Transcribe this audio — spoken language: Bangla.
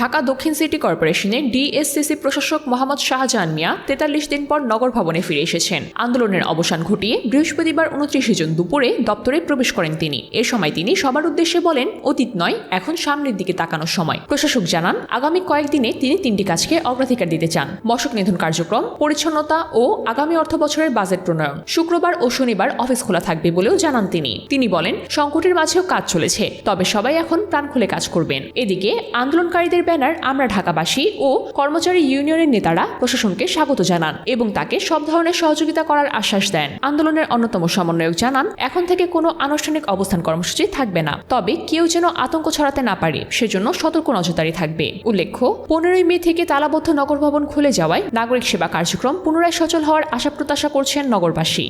ঢাকা দক্ষিণ সিটি কর্পোরেশনের ডিএসসিসি প্রশাসক মোহাম্মদ শাহজাহান মিয়া তেতাল্লিশ দিন পর নগর ভবনে ফিরে এসেছেন। আন্দোলনের অবসান ঘটিয়ে বৃহস্পতিবার উনত্রিশে জুন দুপুরে দপ্তরে প্রবেশ করেন তিনি। এ সময় তিনি সবার উদ্দেশ্যে বলেন, অতীত নয়, এখন সামনের দিকে তাকানোর সময়। প্রশাসক জানান, আগামী কয়েকদিনে তিনি তিনটি কাজকে অগ্রাধিকার দিতে চান। মশক নিধন কার্যক্রম, পরিচ্ছন্নতা ও আগামী অর্থ বছরের বাজেট প্রণয়ন। শুক্রবার ও শনিবার অফিস খোলা থাকবে বলেও জানান তিনি। তিনি বলেন, সংকটের মাঝেও কাজ চলেছে, তবে সবাই এখন প্রাণ খুলে কাজ করবেন। এদিকে, আন্দোলনকারীদের ব্যানার আমরা ঢাকাবাসী ও কর্মচারী ইউনিয়নের নেতারা প্রশাসনকে স্বাগত জানান এবং তাকে সব ধরনের সহযোগিতা করার আশ্বাস দেন। আন্দোলনের অন্যতম সমন্বয়ক জানান, এখন থেকে কোনো আনুষ্ঠানিক অবস্থান কর্মসূচি থাকবে না। তবে কেউ যেন আতঙ্ক ছড়াতে না পারে, সেজন্য সতর্ক নজরদারি থাকবে। উল্লেখ্য, পনেরোই মে থেকে তালাবদ্ধ নগর ভবন খুলে যাওয়ায় নাগরিক সেবা কার্যক্রম পুনরায় সচল হওয়ার আশা প্রত্যাশা করছেন নগরবাসী।